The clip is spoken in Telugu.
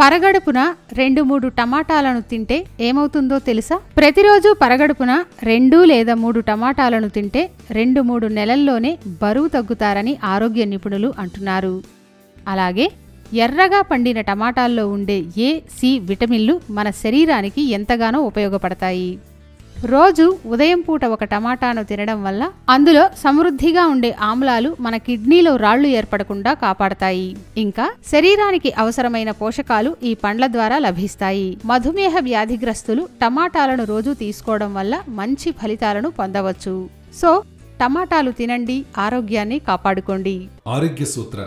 పరగడుపున రెండు మూడు టమాటాలను తింటే ఏమవుతుందో తెలుసా? ప్రతిరోజు పరగడుపున రెండు లేదా మూడు టమాటాలను తింటే రెండు మూడు నెలల్లోనే బరువు తగ్గుతారని ఆరోగ్య నిపుణులు అంటున్నారు. అలాగే ఎర్రగా పండిన టమాటాల్లో ఉండే ఏ సి విటమిన్లు మన శరీరానికి ఎంతగానో ఉపయోగపడతాయి. రోజు ఉదయం పూట ఒక టమాటాను తినడం వల్ల అందులో సమృద్ధిగా ఉండే ఆమ్లాలు మన కిడ్నీలో రాళ్ళు ఏర్పడకుండా కాపాడతాయి. ఇంకా శరీరానికి అవసరమైన పోషకాలు ఈ పండ్ల ద్వారా లభిస్తాయి. మధుమేహ వ్యాధిగ్రస్తులు టమాటాలను రోజు తీసుకోవడం వల్ల మంచి ఫలితాలను పొందవచ్చు. సో టమాటాలు తినండి ఆరోగ్యాన్ని కాపాడుకోండి. ఆరోగ్య సూత్ర